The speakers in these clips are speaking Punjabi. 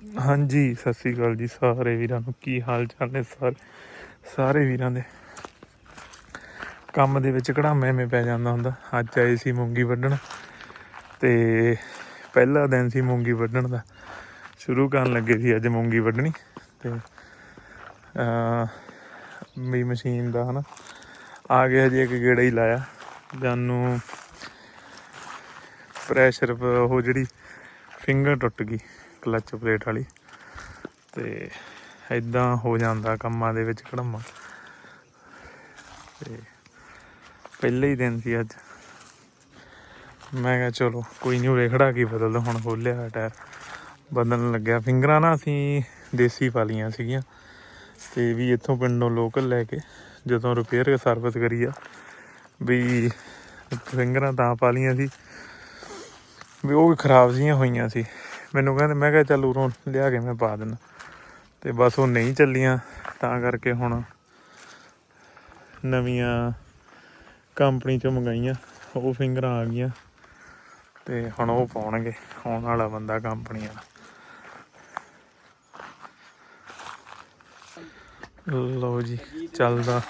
ਹਾਂਜੀ, ਸਤਿ ਸ੍ਰੀ ਅਕਾਲ ਜੀ ਸਾਰੇ ਵੀਰਾਂ ਨੂੰ। ਕੀ ਹਾਲ ਚਾਲ ਨੇ ਸਾਰੇ? ਸਾਰੇ ਵੀਰਾਂ ਦੇ ਕੰਮ ਦੇ ਵਿੱਚ ਕੜਾਮੇ ਮੇ ਪੈ ਜਾਂਦਾ ਹੁੰਦਾ। ਅੱਜ ਆਏ ਸੀ ਮੂੰਗੀ ਵੱਢਣ ਤੇ ਪਹਿਲਾ ਦਿਨ ਸੀ ਮੂੰਗੀ ਵੱਢਣ ਦਾ। ਸ਼ੁਰੂ ਕਰਨ ਲੱਗੇ ਸੀ ਅੱਜ ਮੂੰਗੀ ਵੱਢਣੀ ਤੇ ਅ ਵੀ ਮਸ਼ੀਨ ਦਾ ਹਨਾ। ਆ ਗਿਆ ਹਜੇ ਇੱਕ ਗੇੜਾ ਹੀ ਲਾਇਆ। ਜਾਨੂੰ ਪ੍ਰੈਸ਼ਰ ਉਹ ਜਿਹੜੀ ਫਿੰਗਰ ਟੁੱਟ ਗਈ। ਕਲੱਚ ਪਲੇਟ ਵਾਲੀ। ਤੇ ਇਦਾਂ ਹੋ ਜਾਂਦਾ ਕੰਮਾਂ ਦੇ ਵਿੱਚ ਘੜਮਾ। ਤੇ ਪਹਿਲੇ ਹੀ ਦਿਨ ਸੀ ਅੱਜ। ਮੈਂ ਕਿਹਾ ਚਲੋ, ਕੋਈ ਨਹੀਂ ਉਰੇ ਖੜਾ ਕੇ ਬਦਲ ਦੋ ਹੁਣ ਖੋਲਿਆ ਟਾਇਰ। ਬਦਲਣ ਲੱਗਿਆ। ਫਿੰਗਰਾਂ ਨਾ ਅਸੀਂ ਦੇਸੀ ਪਾਲੀਆਂ ਸੀਗੀਆਂ। ਤੇ ਵੀ ਇੱਥੋਂ ਪਿੰਡੋਂ ਲੋਕਲ ਲੈ ਕੇ ਜਦੋਂ ਰਿਪੇਅਰ ਸਰਵਿਸ ਕਰੀ ਆ, ਵੀ ਫਿੰਗਰਾਂ ਤਾਂ ਪਾਲੀਆਂ ਸੀ। ਵੀ ਉਹ ਵੀ ਖਰਾਬ ਜੀਆਂ ਹੋਈਆਂ ਸੀ। ਮੈਨੂੰ ਕਹਿੰਦੇ, ਮੈਂ ਕਿਹਾ ਚੱਲ ਉਰੋਂ ਲਿਆ ਕੇ ਮੈਂ ਪਾ ਦਿੰਦਾ। ਤੇ ਬਸ ਉਹ ਨਹੀਂ ਚੱਲੀਆਂ, ਤਾਂ ਕਰਕੇ ਹੁਣ ਨਵੀਆਂ ਕੰਪਨੀ ਚੋਂ ਮੰਗਾਈਆਂ, ਉਹ ਫਿੰਗਰਾਂ ਆ ਗਈਆਂ। ਤੇ ਹੁਣ ਉਹ ਪਾਉਣਗੇ, ਆਉਣ ਵਾਲਾ ਬੰਦਾ ਕੰਪਨੀ ਵਾਲਾ। ਲਓ ਜੀ, ਚੱਲਦਾ,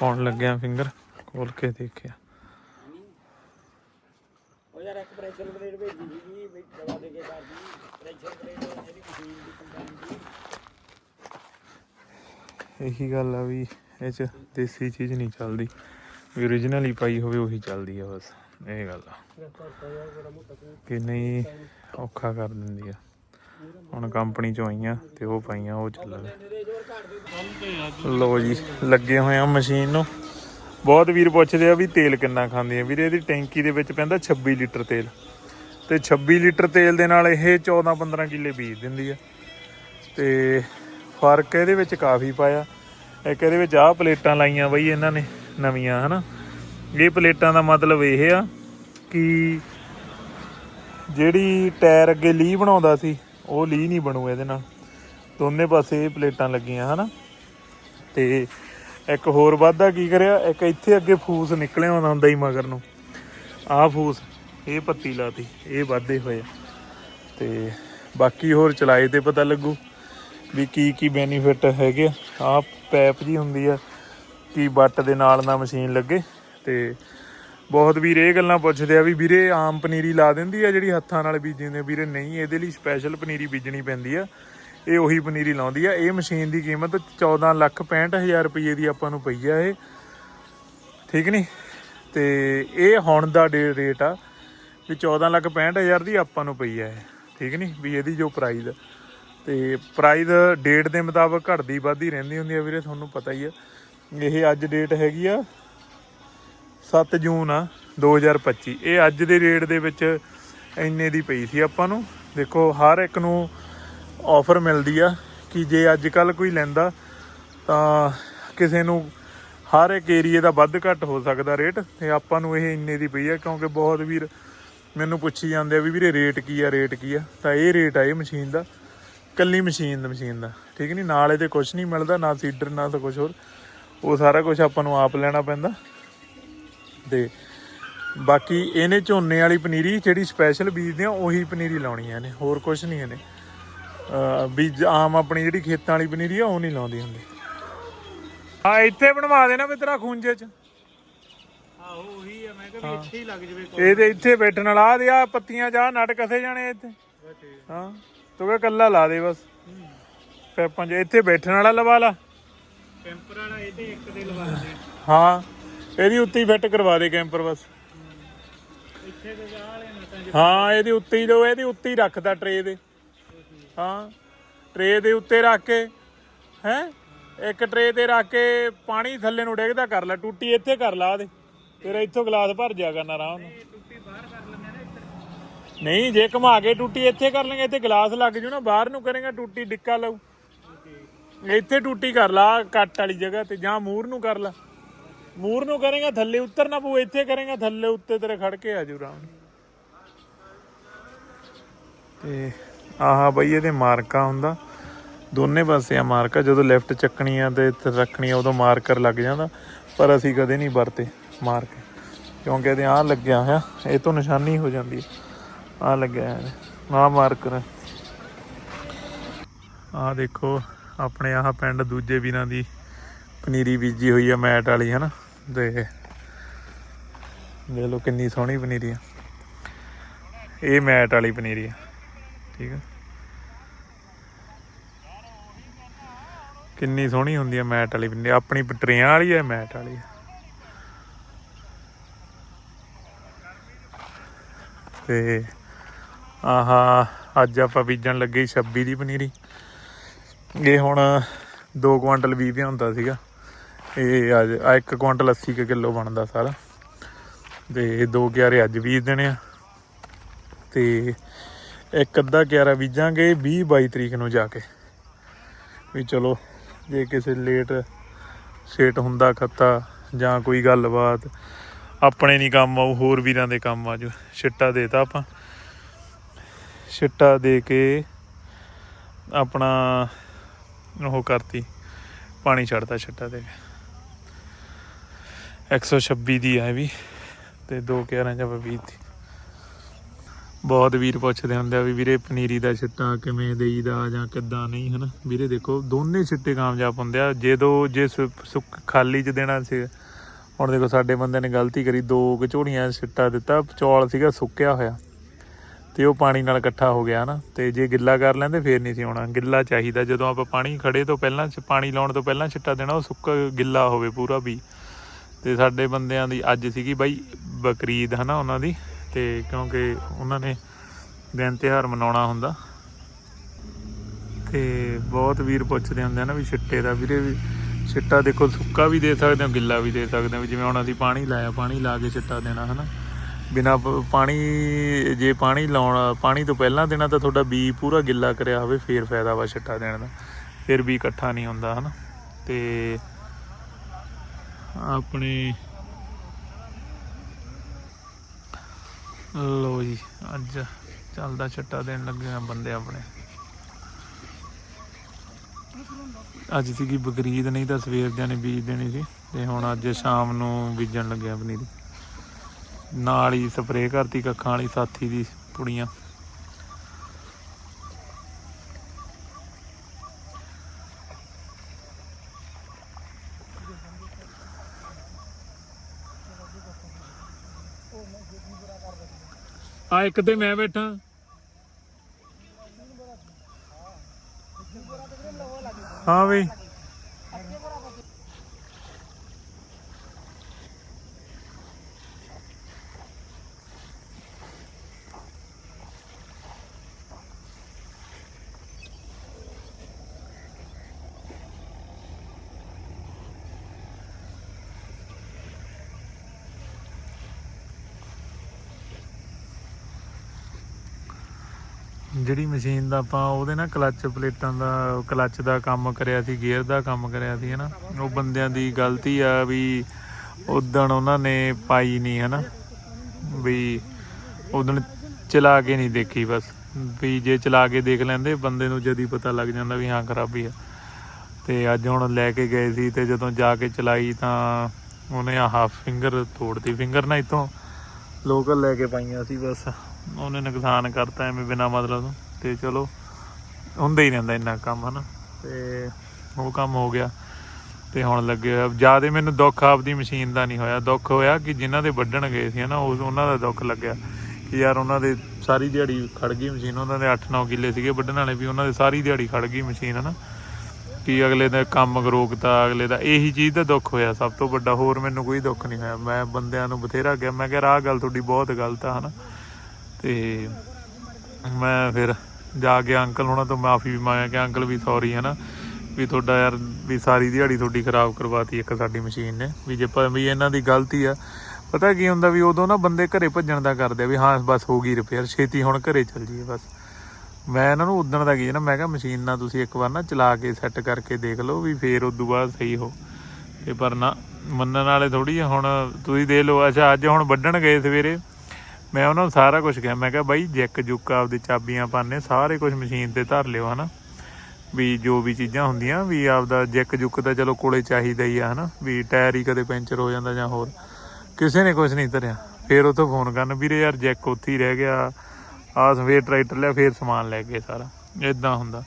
ਪਾਉਣ ਲੱਗਿਆ ਫਿੰਗਰ ਖੋਲ ਕੇ ਦੇਖਿਆ। ਉਹ ਯਾਰ ਇੱਕ ਪ੍ਰੈਸ਼ਰ ਪਲੇਟ ਭੇਜੀ ਸੀਗੀ ਵੀ ਦਵਾ ਦੇ ਕੇ ਕਰ ਦੀ ਪ੍ਰੈਸ਼ਰ ਪਲੇਟ ਜਿਹੜੀ ਮਸ਼ੀਨ ਦੀ ਕੰਪਨੀ ਦੀ ਇਹੀ ਗੱਲ ਆ ਵੀ ਇਹ ਚ ਦੇਸੀ ਚੀਜ਼ ਨਹੀਂ ਚੱਲਦੀ। ਵੀ origignal ਹੀ ਪਾਈ ਹੋਵੇ, ਉਹੀ ਚੱਲਦੀ ਆ ਬਸ। ਇਹ ਗੱਲ ਆ। ਕਿ ਨਹੀਂ, ਔਖਾ ਕਰ ਦਿੰਦੀ ਆ। ਹੁਣ ਕੰਪਨੀ ਚੋਂ ਆਈਆਂ ਤੇ ਉਹ ਪਾਈਆਂ, ਉਹ ਚੱਲਣ ਲੋ ਜੀ, ਲੱਗੇ ਹੋਏ ਆ ਮਸ਼ੀਨ ਨੂੰ। ਬਹੁਤ ਵੀਰ ਪੁੱਛਦੇ ਆ ਵੀ ਤੇਲ ਕਿੰਨਾ ਖਾਂਦੀ ਆ। ਵੀਰੇ, ਇਹਦੀ ਟੈਂਕੀ ਦੇ ਵਿੱਚ ਪੈਂਦਾ 26 ਲੀਟਰ ਤੇਲ। ਤੇ 26 ਲੀਟਰ ਤੇਲ ਦੇ ਨਾਲ ਇਹ 14 15 ਕਿੱਲੇ ਬੀਜ ਦਿੰਦੀ ਆ। ਤੇ ਫ਼ਰਕ ਇਹਦੇ ਵਿੱਚ ਕਾਫੀ ਪਾਇਆ। ਇੱਕ ਇਹਦੇ ਵਿੱਚ ਆਹ ਪਲੇਟਾਂ ਲਾਈਆਂ ਬਈ ਇਹਨਾਂ ਨੇ ਨਵੀਆਂ, ਹਨਾ? ਇਹ ਪਲੇਟਾਂ ਦਾ ਮਤਲਬ ਇਹ ਆ ਕਿ ਜਿਹੜੀ ਟਾਇਰ ਅੱਗੇ ਲੀ ਬਣਾਉਂਦਾ ਸੀ, ਉਹ ਲੀ ਨਹੀਂ ਬਣੂ ਇਹਦੇ ਨਾਲ। ਦੋਨੇ ਪਾਸੇ ਇਹ ਪਲੇਟਾਂ ਲੱਗੀਆਂ, ਹਨਾ? ਤੇ ਇੱਕ ਹੋਰ ਵਾਧਾ ਕੀ ਕਰਿਆ? ਇੱਕ ਇੱਥੇ ਅੱਗੇ ਫੂਸ ਨਿਕਲਿਆ ਹੁੰਦਾ ਹੁੰਦਾ ਹੀ ਮਗਰ ਨੂੰ। ਆਹ ਫੂਸ ਇਹ ਪੱਤੀ ਲਾਤੀ, ਇਹ ਵਾਧੇ ਹੋਏ ਆ। ਤੇ ਬਾਕੀ ਹੋਰ ਚਲਾਏ ਤੇ ਪਤਾ ਲੱਗੂ ਵੀ ਕੀ ਕੀ ਬੈਨੀਫਿਟ ਹੈਗੇ ਆ। ਆਹ ਪੈਪ ਜੀ ਹੁੰਦੀ ਆ, ਕੀ ਬੱਟ ਦੇ ਨਾਲ ਨਾ ਮਸ਼ੀਨ ਲੱਗੇ। ਤੇ ਬਹੁਤ ਵੀਰ ਇਹ ਗੱਲਾਂ ਪੁੱਛਦੇ ਆ ਵੀ ਵੀਰੇ ਆਮ ਪਨੀਰੀ ਲਾ ਦਿੰਦੀ ਆ ਜਿਹੜੀ ਹੱਥਾਂ ਨਾਲ ਬੀਜੀ ਹੁੰਦੀ ਵੀਰੇ ਨਹੀਂ, ਇਹਦੇ ਲਈ ਸਪੈਸ਼ਲ ਪਨੀਰੀ ਬੀਜਣੀ ਪੈਂਦੀ ਆ। ਇਹ ਉਹੀ ਪਨੀਰੀ ਲਾਉਂਦੀ ਆ। ਇਹ ਮਸ਼ੀਨ ਦੀ ਕੀਮਤ 14 ਲੱਖ 65000 ਰੁਪਏ ਦੀ ਆਪਾਂ ਨੂੰ ਪਈ ਆ ਇਹ। ਠੀਕ ਨਹੀਂ ਤੇ ਇਹ ਹੁਣ ਦਾ ਡੇ ਰੇਟ ਆ। ਵੀ 14 ਲੱਖ 65000 ਦੀ ਆਪਾਂ ਨੂੰ ਪਈ ਹੈ ਇਹ, ਠੀਕ ਨਹੀਂ ਵੀ ਇਹਦੀ ਜੋ ਪ੍ਰਾਈਸ ਤੇ ਪ੍ਰਾਈਸ ਡੇਟ ਦੇ ਮੁਤਾਬਕ ਘਟਦੀ ਵੱਧਦੀ ਰਹਿੰਦੀ ਹੁੰਦੀ ਆ ਵੀਰੇ, ਤੁਹਾਨੂੰ ਪਤਾ ਹੀ ਆ। ਇਹ ਅੱਜ ਡੇਟ ਹੈਗੀ ਆ 7 ਜੂਨ ਆ 2025 ਇਹ ਅੱਜ ਦੇ ਰੇਟ ਦੇ ਵਿੱਚ ਇੰਨੇ ਦੀ ਪਈ ਸੀ ਆਪਾਂ ਨੂੰ। ਦੇਖੋ, ਹਰ ਇੱਕ ਨੂੰ ਆਫਰ ਮਿਲਦੀ ਆ ਕਿ ਜੇ ਅੱਜ ਕੱਲ ਕੋਈ ਲੈਂਦਾ, ਤਾਂ ਕਿਸੇ ਨੂੰ ਹਰ ਇੱਕ ਏਰੀਏ ਦਾ ਵੱਧ ਘੱਟ ਹੋ ਸਕਦਾ ਰੇਟ ਤੇ ਆਪਾਂ ਨੂੰ ਇਹ ਇੰਨੇ ਦੀ ਪਈ ਆ ਕਿਉਂਕਿ ਬਹੁਤ ਵੀਰ ਮੈਨੂੰ ਪੁੱਛੀ ਜਾਂਦੇ ਆ ਵੀ ਵੀਰੇ ਰੇਟ ਕੀ ਆ, ਰੇਟ ਕੀ ਆ? ਤਾਂ ਇਹ ਰੇਟ ਆ ਇਹ ਮਸ਼ੀਨ ਦਾ, ਕੱਲੀ ਮਸ਼ੀਨ ਦਾ ਮਸ਼ੀਨ ਦਾ। ਠੀਕ ਨਹੀਂ ਨਾਲ ਇਹਦੇ ਕੁਝ ਨਹੀਂ ਮਿਲਦਾ, ਨਾ ਸੀਡਰ, ਨਾ ਤਾਂ ਕੁਝ ਹੋਰ। ਉਹ ਸਾਰਾ ਕੁਝ ਆਪਾਂ ਨੂੰ ਆਪ ਲੈਣਾ ਪੈਂਦਾ। ਤੇ ਬਾਕੀ ਇਹਨੇ ਝੋਨੇ ਵਾਲੀ ਪਨੀਰੀ, ਜਿਹੜੀ ਸਪੈਸ਼ਲ ਬੀਜਦੇ ਆ, ਉਹੀ ਪਨੀਰੀ ਲਾਉਣੀ ਆ ਇਹਨੇ। ਹੋਰ ਕੁਝ ਨਹੀਂ ਇਹਨੇ। ਅਹ ਬੀਜ, ਆਮ ਆਪਣੀ ਜਿਹੜੀ ਖੇਤਾਂ ਵਾਲੀ ਪਨੀਰੀ ਆ, ਉਹ ਨਹੀਂ ਲਾਉਂਦੀ ਹੁੰਦੀ। ਹਾਂ, ਇੱਥੇ ਬਣਵਾ ਦੇਣਾ ਵੀ ਤੇਰਾ ਖੂੰਜੇ ਚ। ਆਹੋ ਉਹੀ ਆ ਮੈਂ ਕਿਹਾ ਵੀ ਇੱਥੇ ਹੀ ਲੱਗ ਜਵੇ ਇਹਦੇ ਇੱਥੇ ਬੈਠਣ ਵਾਲਾ ਆ ਦੇ ਆ ਪੱਤੀਆਂ ਜਾ ਨਟ ਕਸੇ ਜਾਣੇ ਇੱਥੇ? ਹਾਂ ਤੂੰ ਕਹ ਕੱਲਾ ਲਾ ਦੇ ਬਸ। ਪੈਪਾਂ 'ਚ ਇੱਥੇ ਬੈਠਣ ਵਾਲਾ ਲਵਾ ਲਾ। ਕੈਂਪਰ ਵਾਲਾ ਇਹ ਤੇ ਇੱਕ ਦੇ ਲਵਾ ਦੇ ਹਾਂ ਇਹਦੀ ਉੱਤੇ ਹੀ ਫਿੱਟ ਕਰਵਾ ਦੇ ਕੈਂਪਰ ਬਸ। ਇੱਥੇ ਤੇ ਜਾ ਵਾਲੇ ਨਟਾਂ ਚ ਹਾਂ ਇਹਦੇ ਉੱਤੇ ਹੀ ਲੋ ਇਹਦੇ ਉੱਤੇ ਹੀ ਰੱਖਦਾ ਟਰੇ ਦੇ। ਹਾਂ ਟਰੇ ਦੇ ਉੱਤੇ ਰੱਖ ਕੇ ਹੈ? ਇੱਕ ਟਰੇ ਤੇ ਰੱਖ ਕੇ ਪਾਣੀ ਥੱਲੇ ਨੂੰ ਡੇਗਦਾ ਕਰ ਲੈ ਟੂਟੀ ਇੱਥੇ ਕਰ ਲਾ ਦੇ। ਤੇਰਾ ਇੱਥੋਂ ਗਲਾਸ ਭਰ ਜਾ ਕਰਨਾ ਆਰਾਮ ਨਾਲ। ਟੁੱਟੀ ਬਾਹਰ ਕਰ ਲੈਂਦੇ ਨਾ ਇੱਧਰ। ਨਹੀਂ ਜੇ ਘੁਮਾ ਕੇ ਟੂਟੀ ਇੱਥੇ ਕਰ ਲੇਗਾ ਇੱਥੇ ਗਲਾਸ ਲੱਗ ਜੂ ਨਾ ਬਾਹਰ ਨੂੰ ਕਰੇਗਾ ਟੂਟੀ ਡਿੱਕਾ ਲਾਊ। ਇੱਥੇ ਟੂਟੀ ਕਰ ਲਾ ਕੱਟ ਵਾਲੀ ਜਗ੍ਹਾ ਤੇ ਜਾਂ ਮੂਰ ਨੂੰ ਕਰ ਲਾ। ਮੂਰ ਨੂੰ ਕਰੇਗਾ ਥੱਲੇ ਉਤਰਨਾ ਪਊ ਇੱਥੇ ਕਰੇਗਾ ਥੱਲੇ ਉੱਤੇ ਤੇਰੇ ਖੜ ਕੇ ਆ ਜੂ ਆਰਾਮ। ਤੇ ਆਹ ਬਈ ਇਹਦੇ ਮਾਰਕਾ ਹੁੰਦਾ। ਦੋਨੇ ਪਾਸੇ ਆ ਮਾਰਕਾ ਜਦੋਂ ਲੈਫਟ ਚੱਕਣੀ ਆ ਤੇ ਰੱਖਣੀ ਆ ਉਦੋਂ ਮਾਰਕਰ ਲੱਗ ਜਾਂਦਾ ਪਰ ਅਸੀਂ ਕਦੇ ਨਹੀਂ ਵਰਤੇ। ਮਾਰਕ ਕਿਉਂਕਿ ਇਹਦੇ ਆ ਲੱਗਿਆ ਹੋਇਆ, ਇਹ ਤੋਂ ਨਿਸ਼ਾਨੀ ਹੋ ਜਾਂਦੀ ਆ ਲੱਗਿਆ ਹੈ ਆ ਮਾਰਕਰ ਆਹ ਦੇਖੋ, ਆਪਣੇ ਆਹ ਪਿੰਡ ਦੂਜੇ ਵੀਰਾਂ ਦੀ ਪਨੀਰੀ ਬੀਜੀ ਹੋਈ ਆ ਮੈਟ ਵਾਲੀ, ਹਨਾ? ਤੇ ਦੇਖ ਲਓ ਕਿੰਨੀ ਸੋਹਣੀ ਪਨੀਰੀ ਆ। ਇਹ ਮੈਟ ਵਾਲੀ ਪਨੀਰੀ ਆ। ਠੀਕ ਆ? ਕਿੰਨੀ ਸੋਹਣੀ ਹੁੰਦੀ ਆ ਮੈਟ ਵਾਲੀ ਪਨੀਰੀ। ਆਪਣੀ ਪਟਰੀਆਂ ਵਾਲੀ ਆ ਮੈਟ ਵਾਲੀ ਆ। ਤੇ ਆਹਾ, ਅੱਜ ਆਪਾਂ ਬੀਜਣ ਲੱਗੇ 26 ਦੀ ਪਨੀਰੀ। ਇਹ ਹੁਣ 2 ਕੁਆਂਟਲ ਬੀਜ ਪਿਆ ਹੁੰਦਾ ਸੀਗਾ। ਇਹ ਅੱਜ ਆ 1 ਕੁਆਂਟਲ 80 ਕੁ ਕਿਲੋ ਬਣਦਾ ਸਾਰਾ। ਤੇ ਇਹ ਦੋ ਕਿਆਰੇ ਅੱਜ ਬੀਜ ਦੇਣੇ ਆ। ਤੇ ਇੱਕ ਅੱਧਾ ਕਿਆਰਾ ਬੀਜਾਂਗੇ 20 22 ਤਰੀਕ ਨੂੰ ਜਾ ਕੇ। ਵੀ ਚਲੋ, ਜੇ ਕਿਸੇ ਲੇਟ ਸੇਟ ਹੁੰਦਾ ਖੱਤਾ ਜਾਂ ਕੋਈ ਗੱਲਬਾਤ ਆਪਣੇ ਨਹੀਂ ਕੰਮ ਆਊ, ਹੋਰ ਵੀਰਾਂ ਦੇ ਕੰਮ ਆ ਛਿੱਟਾ ਦੇਤਾ ਆਪਾਂ। ਛਿੱਟਾ ਦੇ ਕੇ ਆਪਣਾ ਉਹ ਕਰਤੀ, ਪਾਣੀ ਛੱਡਤਾ ਛੱਟਾ ਦੇ ਕੇ। 126 ਦੀ ਆ ਵੀ, ਤੇ ਦੋ ਕਿਆਰਾਂ ਚ ਆਪਾਂ ਬੀਜਤੀ ਬਹੁਤ ਵੀਰ ਪੁੱਛਦੇ ਹੁੰਦੇ ਆ ਵੀ ਵੀਰੇ ਪਨੀਰੀ ਦਾ ਛਿੱਟਾ ਕਿਵੇਂ ਦੇਈਦਾ ਜਾਂ ਕਿੱਦਾਂ ਨਹੀਂ, ਹਨਾ? ਵੀਰੇ ਦੇਖੋ, ਦੋਨੇ ਛਿੱਟੇ ਕਾਮਯਾਬ ਹੁੰਦੇ ਆ। ਜਦੋਂ ਜੇ ਸੁੱਕ, ਖਾਲੀ ਚ ਦੇਣਾ ਸੀ ਹੁਣ ਦੇਖੋ ਸਾਡੇ ਬੰਦੇ ਨੇ ਗਲਤੀ ਕਰੀ, ਦੋ ਕਚੋੜੀਆਂ ਛਿੱਟਾ ਦਿੱਤਾ, ਚੌਲ ਸੀਗਾ ਸੁੱਕਿਆ ਹੋਇਆ। ਤੇ ਉਹ ਪਾਣੀ ਨਾਲ ਇਕੱਠਾ ਹੋ ਗਿਆ ਨਾ ਤੇ ਜੇ ਗਿੱਲਾ ਕਰ ਲੈਂਦੇ ਫੇਰ ਨਹੀਂ ਸੀ ਆਉਣਾ। ਗਿੱਲਾ ਚਾਹੀਦਾ, ਜਦੋਂ ਆਪਾਂ ਪਾਣੀ ਖੜੇ ਤੋਂ ਪਹਿਲਾਂ ਪਾਣੀ ਲਾਉਣ ਤੋਂ ਪਹਿਲਾਂ ਛਿੱਟਾ ਦੇਣਾ, ਉਹ ਸੁੱਕਾ ਗਿੱਲਾ ਹੋਵੇ ਪੂਰਾ ਵੀ। ਤੇ ਸਾਡੇ ਬੰਦਿਆਂ ਦੀ ਅੱਜ ਸੀਗੀ ਬਾਈ ਬਕਰੀਦ ਹਨਾ ਉਹਨਾਂ ਦੀ, ਤੇ ਕਿਉਂਕਿ ਉਹਨਾਂ ਨੇ ਦਿਨ ਤਿਉਹਾਰ ਮਨਾਉਣਾ ਹੁੰਦਾ। ਤੇ ਬਹੁਤ ਵੀਰ ਪੁੱਛਦੇ ਹੁੰਦੇ ਆ ਨਾ ਵੀ ਛਿੱਟੇ ਦਾ, ਵੀਰੇ ਵੀ ਛਿੱਟਾ ਦੇਖੋ, ਸੁੱਕਾ ਵੀ ਦੇ ਸਕਦੇ ਹੋ, ਗਿੱਲਾ ਵੀ ਦੇ ਸਕਦੇ ਹੋ। ਜਿਵੇਂ ਹੁਣ ਅਸੀਂ ਪਾਣੀ ਲਾਇਆ, ਪਾਣੀ ਲਾ ਕੇ ਛਿੱਟਾ ਦੇਣਾ, ਹਨਾ? ਬਿਨਾ ਪਾਣੀ, ਜੇ ਪਾਣੀ ਲਾਉਣਾ, ਪਾਣੀ ਤੋਂ ਪਹਿਲਾਂ ਦੇਣਾ ਤਾਂ ਤੁਹਾਡਾ ਬੀ ਪੂਰਾ ਗਿੱਲਾ ਕਰਿਆ ਹੋਵੇ, ਫੇਰ ਫਾਇਦਾ ਵਾ ਛਿੱਟਾ ਦੇਣ ਦਾ। ਫਿਰ ਵੀ ਇਕੱਠਾ ਨਹੀਂ ਹੁੰਦਾ, ਹਨਾ? ਤੇ ਆਪਣੇ ਲੋ ਜੀ, ਅੱਜ ਚੱਲਦਾ ਛੱਟਾ ਦੇਣ ਲੱਗੇ ਆ ਬੰਦੇ ਆਪਣੇ। ਅੱਜ ਸੀਗੀ ਬਕਰੀਦ, ਨਹੀਂ ਤਾਂ ਸਵੇਰ ਦਿਆਂ ਨੇ ਬੀਜ ਦੇਣੀ ਸੀ ਤੇ ਹੁਣ ਅੱਜ ਸ਼ਾਮ ਨੂੰ ਬੀਜਣ ਲੱਗਿਆ ਪਨੀਰੀ ਨਾਲ ਹੀ ਸਪਰੇਅ ਕਰਤੀ ਕੱਖਾਂ ਵਾਲੀ ਸਾਥੀ ਦੀ ਪੁੜੀਆਂ ਆ ਇੱਕ ਤੇ ਮੈਂ ਬੈਠਾ। ਹਾਂ ਬਈ ਜਿਹੜੀ ਮਸ਼ੀਨ ਦਾ ਆਪਾਂ ਉਹਦੇ ਨਾਲ ਕਲੱਚ ਪਲੇਟਾਂ ਦਾ, ਕਲੱਚ ਦਾ ਕੰਮ ਕਰਿਆ ਸੀ, ਗੇਅਰ ਦਾ ਕੰਮ ਕਰਿਆ ਸੀ, ਹਨਾ। ਉਹ ਬੰਦਿਆਂ ਦੀ ਗਲਤੀ ਆ ਵੀ ਉਦਣ ਉਹਨਾਂ ਨੇ ਪਾਈ ਨਹੀਂ ਹਨਾ। ਵੀ ਉਦਣ ਚਲਾ ਕੇ ਨਹੀਂ ਦੇਖੀ ਬਸ। ਵੀ ਜੇ ਚਲਾ ਕੇ ਦੇਖ ਲੈਂਦੇ, ਬੰਦੇ ਨੂੰ ਜਦੀ ਪਤਾ ਲੱਗ ਜਾਂਦਾ ਵੀ ਹਾਂ, ਖਰਾਬੀ ਆ। ਤੇ ਅੱਜ ਹੁਣ ਲੈ ਕੇ ਗਏ ਸੀ ਤੇ ਜਦੋਂ ਜਾ ਕੇ ਚਲਾਈ ਤਾਂ ਉਹਨੇ ਆਹ ਫਿੰਗਰ ਤੋੜਤੀ। ਫਿੰਗਰ ਨਾ ਇਥੋਂ ਲੋਕਲ ਲੈ ਕੇ ਪਾਈਆਂ ਸੀ ਬਸ। ਉਹਨੇ ਨੁਕਸਾਨ ਕਰਤਾ ਐਵੇਂ ਬਿਨਾ ਮਤਲਬ ਤੋਂ। ਤੇ ਚਲੋ, ਹੁੰਦਾ ਹੀ ਰਹਿੰਦਾ ਇੰਨਾ ਕੰਮ, ਹਨਾ। ਤੇ ਉਹ ਕੰਮ ਹੋ ਗਿਆ। ਤੇ ਹੁਣ ਲੱਗੇ ਹੋਇਆ ਜਿਆਦੇ ਮੈਨੂੰ ਦੁੱਖ ਆਪਦੀ ਮਸ਼ੀਨ ਦਾ ਨਹੀਂ ਹੋਇਆ। ਦੁੱਖ ਹੋਇਆ ਕਿ ਜਿਨ੍ਹਾਂ ਦੇ ਵੱਢਣ ਗਏ ਸੀ, ਹਨਾ, ਉਹ ਉਹਨਾਂ ਦਾ ਦੁੱਖ ਲੱਗਿਆ। ਕਿ ਯਾਰ ਉਹਨਾਂ ਦੇ ਸਾਰੀ ਦਿਹਾੜੀ ਖੜ ਗਈ ਮਸ਼ੀਨ। ਉਹਨਾਂ ਦੇ 8-9 ਕਿੱਲੇ ਸੀਗੇ ਵੱਢਣ ਵਾਲੇ ਵੀ। ਉਹਨਾਂ ਦੇ ਸਾਰੀ ਦਿਹਾੜੀ ਖੜ ਗਈ ਮਸ਼ੀਨ, ਹਨਾ। ਕਿ ਅਗਲੇ ਦਾ ਕੰਮ ਰੋਕਤਾ, ਅਗਲੇ ਦਾ ਇਹੀ ਚੀਜ਼ ਦਾ ਦੁੱਖ ਹੋਇਆ ਸਭ ਤੋਂ ਵੱਡਾ। ਹੋਰ ਮੈਨੂੰ ਕੋਈ ਦੁੱਖ ਨਹੀਂ ਹੋਇਆ। ਮੈਂ ਬੰਦਿਆਂ ਨੂੰ ਬਥੇਰਾ ਗਿਆ ਮੈਂ ਕਿਹਾ ਆਹ ਗੱਲ ਤੁਹਾਡੀ ਬਹੁਤ ਗਲਤ ਆ, ਹਨਾ। ਤੇ ਮੈਂ ਫਿਰ ਜਾ ਕੇ ਅੰਕਲ ਹੁਣਾਂ ਤੋਂ ਮਾਫੀ ਵੀ ਮੰਗਿਆ ਕਿ ਅੰਕਲ ਵੀ ਸੌਰੀ ਹੈ ਨਾ, ਵੀ ਤੁਹਾਡਾ ਯਾਰ ਵੀ ਸਾਰੀ ਦਿਹਾੜੀ ਤੁਹਾਡੀ ਖਰਾਬ ਕਰਵਾਤੀ ਇੱਕ ਸਾਡੀ ਮਸ਼ੀਨ ਨੇ, ਵੀ ਜੇ ਪ- ਵੀ ਇਹਨਾਂ ਦੀ ਗਲਤੀ ਆ। ਪਤਾ ਕੀ ਹੁੰਦਾ ਵੀ ਉਦੋਂ ਨਾ ਬੰਦੇ ਘਰੇ ਭੱਜਣ ਦਾ ਕਰਦੇ ਆ ਵੀ ਹਾਂ, ਬਸ ਹੋ ਗਈ ਰਿਪੇਅਰ ਛੇਤੀ ਹੁਣ ਘਰੇ ਚੱਲ ਜੀਏ ਬਸ। ਮੈਂ ਇਹਨਾਂ ਨੂੰ ਉਦਣ ਦਾ ਕੀ ਨਾ, ਮੈਂ ਕਿਹਾ ਮਸ਼ੀਨ ਨਾਲ ਤੁਸੀਂ ਇੱਕ ਵਾਰ ਨਾ ਚਲਾ ਕੇ ਸੈੱਟ ਕਰਕੇ ਦੇਖ ਲਓ ਵੀ ਫੇਰ ਉਦੋਂ ਬਾਅਦ ਸਹੀ ਹੋ। ਤੇ ਪਰ ਨਾ ਮੰਨਣ ਵਾਲੇ ਥੋੜੀ ਹੁਣ, ਤੁਸੀਂ ਦੇ ਲਓ, ਅੱਛਾ ਅੱਜ ਹੁਣ ਵੱਢਣ ਗਏ ਸਵੇਰੇ। ਮੈਂ ਉਹਨਾਂ ਨੂੰ ਸਾਰਾ ਕੁਝ ਕਿਹਾ, ਮੈਂ ਕਿਹਾ ਬਾਈ ਜੈਕ ਜੁੱਕ ਆਪਦੀ ਚਾਬੀਆਂ ਪਾਣੇ ਸਾਰੇ ਕੁਝ ਮਸ਼ੀਨ ਤੇ ਧਰ ਲਿਓ, ਹਨਾ। ਵੀ ਜੋ ਵੀ ਚੀਜ਼ਾਂ ਹੁੰਦੀਆਂ, ਵੀ ਆਪਦਾ ਜੈਕ ਜੁੱਕ ਤਾਂ ਚਲੋ ਕੋਲੇ ਚਾਹੀਦਾ ਹੀ ਆ, ਹਨਾ। ਵੀ ਟਾਇਰ ਹੀ ਕਦੇ ਪੈਂਚਰ ਹੋ ਜਾਂਦਾ ਜਾਂ ਹੋਰ। ਕਿਸੇ ਨੇ ਕੁਝ ਨਹੀਂ ਧਰਿਆ। ਫੇਰ ਉਥੋਂ ਫੋਨ ਕਰਨ, ਵੀਰੇ ਯਾਰ ਜੈਕ ਉੱਥੇ ਹੀ ਰਹਿ ਗਿਆ। ਆ ਸਵੇਰ ਟਰੈਕਟਰ ਲਿਆ, ਫੇਰ ਸਮਾਨ ਲੈ ਕੇ ਸਾਰਾ। ਇਦਾਂ ਹੁੰਦਾ।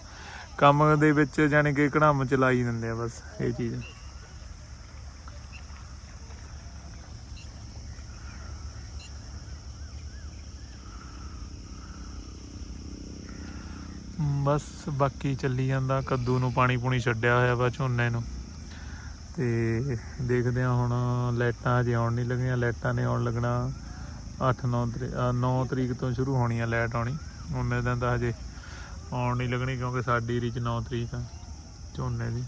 ਕੰਮ ਦੇ ਵਿੱਚ ਜਾਣੀ ਕਿ ਕੜਾਮ ਚਲਾਈ ਦਿੰਦੇ ਆ ਬਸ, ਇਹ ਚੀਜ਼। ਬਸ ਬਾਕੀ ਚੱਲੀ ਜਾਂਦਾ, ਕੱਦੂ ਨੂੰ ਪਾਣੀ ਪੂਣੀ ਛੱਡਿਆ ਹੋਇਆ ਵਾ ਝੋਨੇ ਨੂੰ। ਤੇ ਦੇਖਦੇ ਆ ਹੁਣ ਲਾਈਟਾਂ ਅਜੇ ਆਉਣ ਨਹੀਂ ਲੱਗੀਆਂ, ਲਾਈਟਾਂ ਨੇ ਆਉਣ ਲੱਗਣਾ 8-9 9 ਤਰੀਕ ਤੋਂ ਸ਼ੁਰੂ ਹੋਣੀ ਆ ਲਾਈਟ ਆਉਣੀ। ਉਹਨੇ ਦਿਨ ਤਾਂ ਹਜੇ ਆਉਣ ਨਹੀਂ ਲੱਗਣੀ ਕਿਉਂਕਿ ਸਾਡੀ ਰੀਚ 9 ਤਰੀਕ ਆ ਝੋਨੇ ਦੀ।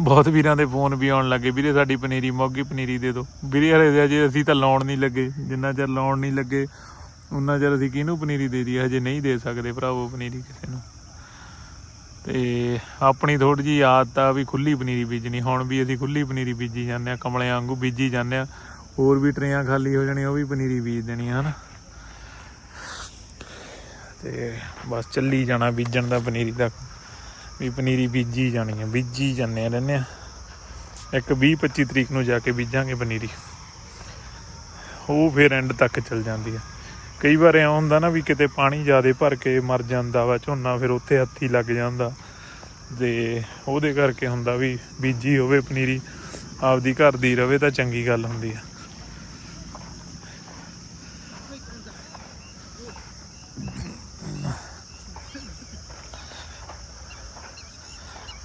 ਬਹੁਤ ਵੀਰਾਂ ਦੇ ਫੋਨ ਵੀ ਆਉਣ ਲੱਗੇ, ਵੀਰੇ ਸਾਡੀ ਪਨੀਰੀ ਮੋਗੀ ਪਨੀਰੀ ਦੇ ਦਿਓ ਵੀਰੇ ਹਲੇ ਅਜੇ ਅਸੀਂ ਤਾਂ ਲਾਉਣ ਨਹੀਂ ਲੱਗੇ, ਜਿੰਨਾ ਚਿਰ ਲਾਉਣ ਨਹੀਂ ਲੱਗੇ ਉਨਾ ਚਿਰ ਅਸੀਂ ਕਿਹਨੂੰ ਪਨੀਰੀ ਦੇ ਦਈਏ? ਹਜੇ ਨਹੀਂ ਦੇ ਸਕਦੇ ਭਰਾਵੋ ਪਨੀਰੀ ਕਿਸੇ ਨੂੰ। ਤੇ ਆਪਣੀ ਥੋੜੀ ਜੀ ਆਦਤ ਆ ਵੀ ਖੁੱਲੀ ਪਨੀਰੀ ਬੀਜਣੀ। ਹੁਣ ਵੀ ਅਸੀਂ ਖੁੱਲੀ ਪਨੀਰੀ ਬੀਜੀ ਜਾਂਦੇ ਆ, ਕਮਲਿਆਂ ਵਾਂਗੂ ਬੀਜੀ ਜਾਂਦੇ ਆ। ਹੋਰ ਵੀ ਟਰੇਆਂ ਖਾਲੀ ਹੋ ਜਾਣੀਆਂ, ਉਹ ਵੀ ਪਨੀਰੀ ਬੀਜ ਦੇਣੀ ਹਨ। ਤੇ ਬਸ ਚੱਲੀ ਜਾਣਾ ਬੀਜਣ ਦਾ ਪਨੀਰੀ ਦਾ ਵੀ ਪਨੀਰੀ ਬੀਜੀ ਜਾਣੀ ਆ, ਬੀਜੀ ਜਾਂਦੇ ਆ, ਰਹਿੰਦੇ ਆ। ਇੱਕ 20 25 ਤਰੀਕ ਨੂੰ ਜਾ ਕੇ ਬੀਜਾਂਗੇ ਪਨੀਰੀ। ਉਹ ਫਿਰ ਐਂਡ ਤੱਕ ਚੱਲ ਜਾਂਦੀ ਆ। ਕਈ ਵਾਰ ਐ ਹੁੰਦਾ ਨਾ ਵੀ ਕਿਤੇ ਪਾਣੀ ਜ਼ਿਆਦਾ ਭਰ ਕੇ ਮਰ ਜਾਂਦਾ ਵਾ, ਝੋਨਾ ਫਿਰ ਉੱਥੇ ਹੱਥੀ ਲੱਗ ਜਾਂਦਾ। ਤੇ ਉਹਦੇ ਕਰਕੇ ਹੁੰਦਾ ਵੀ ਬੀਜੀ ਹੋਵੇ ਪਨੀਰੀ, ਆਪਦੀ ਘਰ ਦੀ ਰਵੇ ਤਾਂ ਚੰਗੀ ਗੱਲ ਹੁੰਦੀ ਆ।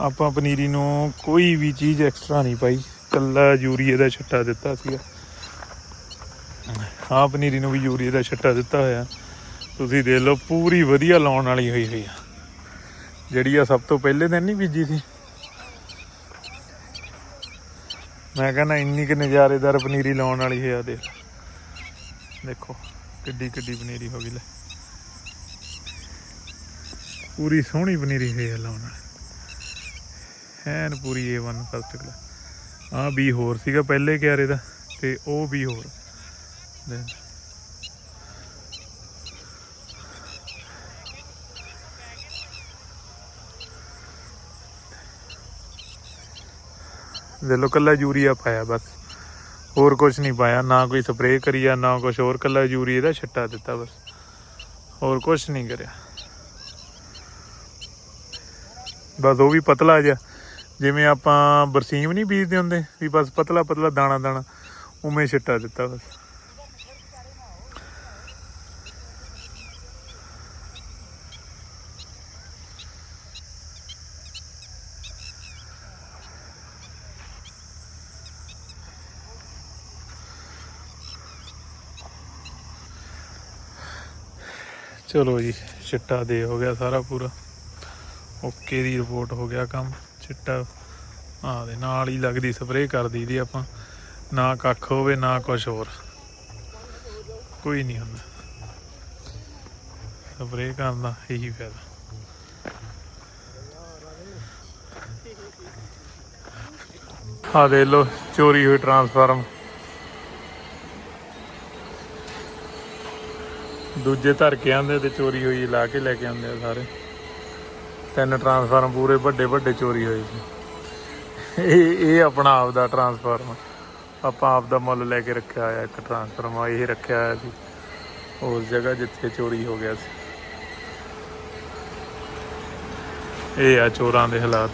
ਆਪਾਂ ਪਨੀਰੀ ਨੂੰ ਕੋਈ ਵੀ ਚੀਜ਼ ਐਕਸਟਰਾ ਨਹੀਂ ਪਾਈ। ਕੱਲਾ ਯੂਰੀਏ ਦਾ ਛੱਟਾ ਦਿੱਤਾ ਸੀਗਾ। ਹਾਂ, ਪਨੀਰੀ ਨੂੰ ਵੀ ਯੂਰੀਆ ਦਾ ਛੱਟਾ ਦਿੱਤਾ ਹੋਇਆ। ਤੁਸੀਂ ਦੇਖ ਲਓ, ਪੂਰੀ ਵਧੀਆ ਲਾਉਣ ਵਾਲੀ ਹੋਈ ਹੋਈ ਆ। ਜਿਹੜੀ ਆ ਸਭ ਤੋਂ ਪਹਿਲੇ ਦਿਨ ਨਹੀਂ ਬੀਜੀ ਸੀ। ਮੈਂ ਕਹਿੰਦਾ, ਇੰਨੀ ਕਿ ਨਜ਼ਾਰੇਦਾਰ ਪਨੀਰੀ ਲਾਉਣ ਵਾਲੀ ਹੈ ਆ, ਦੇਖ ਦੇਖੋ, ਕਿੱਡੀ ਕਿੱਡੀ ਪਨੀਰੀ ਹੋ ਗਈ, ਲੈ। ਪੂਰੀ ਸੋਹਣੀ ਪਨੀਰੀ ਹੋਈ ਆ ਲਾਉਣ ਵਾਲੀ। ਐਨ ਪੂਰੀ A1 ਫਸਟ ਕਲਾਸ ਆ ਵੀ ਹੋਰ ਸੀਗਾ, ਪਹਿਲੇ ਕਿਆਰੇ ਦਾ, ਤੇ ਉਹ ਵੀ ਹੋਰ। ਦੇਖ ਦੇ ਲੋ ਕੱਲਾ ਯੂਰੀਆ ਪਾਇਆ, ਬਸ। ਹੋਰ ਕੁਝ ਨਹੀਂ ਪਾਇਆ, ਨਾ ਕੋਈ ਸਪਰੇਅ ਕਰੀ ਨਾ ਕੁਝ ਹੋਰ ਕੱਲਾ ਯੂਰੀਆ ਦਾ ਛੱਟਾ ਦਿੱਤਾ, ਬਸ। ਹੋਰ ਕੁਝ ਨਹੀਂ ਕਰਿਆ। ਬਸ ਉਹ ਵੀ ਪਤਲਾ ਜਿਹਾ। ਜਿਵੇਂ ਆਪਾਂ ਬਰਸੀਮ ਨਹੀਂ ਬੀਜਦੇ ਹੁੰਦੇ, ਵੀ ਬਸ ਪਤਲਾ ਪਤਲਾ ਦਾਣਾ ਦਾਣਾ ਉਵੇਂ ਛਿੱਟਾ ਦਿੱਤਾ, ਬਸ। ਚਲੋ ਜੀ, ਚਿੱਟਾ ਦੇ ਹੋ ਗਿਆ ਸਾਰਾ ਪੂਰਾ। ਓਕੇ ਦੀ ਰਿਪੋਰਟ ਹੋ ਗਿਆ ਕੰਮ, ਚਿੱਟਾ। ਆ ਦੇ ਨਾਲ ਹੀ ਲੱਗਦੀ ਸਪਰੇਅ ਕਰ ਦਈਦੀ ਆਪਾਂ। ਨਾ ਕੱਖ ਹੋਵੇ, ਨਾ ਕੁਝ ਹੋਰ। ਕੋਈ ਨਹੀਂ ਹੁੰਦਾ। ਸਪਰੇਅ ਕਰਨ ਦਾ ਇਹੀ ਫਾਇਦਾ। ਆ ਦੇ ਲੋ ਚੋਰੀ ਹੋਈ ਟਰਾਂਸਫਾਰਮ। ਦੂਜੇ ਧਰ ਕੇ ਆਂਦੇ ਤੇ ਚੋਰੀ ਹੋਈ, ਲਾ ਕੇ ਲੈ ਕੇ ਆਉਂਦੇ ਆ ਸਾਰੇ। ਤਿੰਨ ਟਰਾਂਸਫਾਰਮ ਪੂਰੇ ਵੱਡੇ ਵੱਡੇ ਚੋਰੀ ਹੋਏ ਸੀ। ਇਹ ਇਹ ਆਪਣਾ ਆਪ ਦਾ ਟਰਾਂਸਫਾਰਮ ਆਪਾਂ ਆਪ ਦਾ ਮੁੱਲ ਲੈ ਕੇ ਰੱਖਿਆ ਹੋਇਆ, ਇੱਕ ਟਰਾਂਸਫਾਰਮ ਇਹ ਰੱਖਿਆ ਹੋਇਆ ਸੀ। ਉਸ ਜਗ੍ਹਾ ਜਿੱਥੇ ਚੋਰੀ ਹੋ ਗਿਆ ਸੀ। ਇਹ ਆ ਚੋਰਾਂ ਦੇ ਹਾਲਾਤ।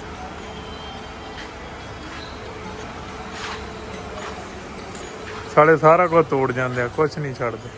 ਸਾਲੇ ਸਾਰਾ ਕੁਝ ਤੋੜ ਜਾਂਦੇ ਆ ਕੁਝ ਨਹੀਂ ਛੱਡਦੇ।